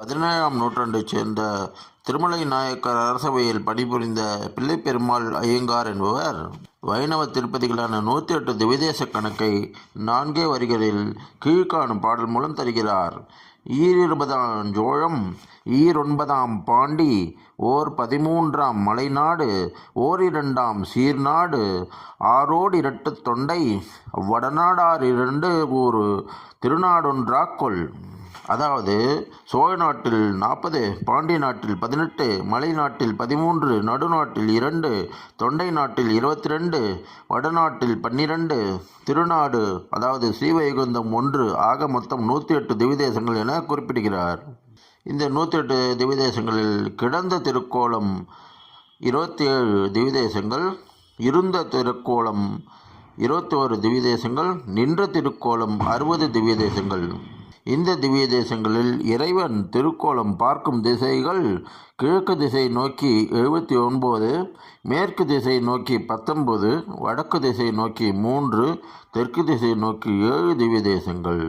பதினேழாம் நூற்றாண்டைச் சேர்ந்த திருமலை நாயக்கர் அரசவையில் பணிபுரிந்த பிள்ளைப்பெருமாள் ஐயங்கார் என்பவர் வைணவ திருப்பதிகளான நூற்றி எட்டு திவிதேச கணக்கை நான்கே வரிகளில் கீழ்காணும் பாடல் மூலம் தருகிறார். ஈரிருபதாம் ஜோழம் ஈரொன்பதாம் பாண்டி ஓர் பதிமூன்றாம் மலைநாடு ஓரிரண்டாம் சீர்நாடு ஆரோடு இரட்டு தொண்டை வடநாடார் இரண்டு ஊர் திருநாடொன்றாக்கொள் அதாவது சோழ நாட்டில் நாற்பது பாண்டிய நாட்டில் பதினெட்டு மலை நாட்டில் பதிமூன்று நடுநாட்டில் இரண்டு தொண்டை நாட்டில் இருபத்தி ரெண்டு வடநாட்டில் பன்னிரண்டு திருநாடு அதாவது ஸ்ரீவைகுந்தம் ஒன்று ஆக மொத்தம் நூற்றி எட்டு திவிதேசங்கள் என குறிப்பிடுகிறார். இந்த நூற்றி எட்டு திவிதேசங்களில் கிடந்த திருக்கோலம் இருபத்தி ஏழு திவிதேசங்கள் இருந்த திருக்கோலம் இருபத்தி ஓரு திவ்யதேசங்கள் நின்ற திருக்கோலம் அறுபது திவ்யதேசங்கள் இந்த திவ்ய தேசங்களில் இறைவன் திருக்கோலம் பார்க்கும் திசைகள் கிழக்கு திசை நோக்கி எழுபத்தி ஒன்பது மேற்கு திசை நோக்கி பத்தொன்பது வடக்கு திசை நோக்கி மூன்று தெற்கு திசை நோக்கி ஏழு திவ்ய தேசங்கள்.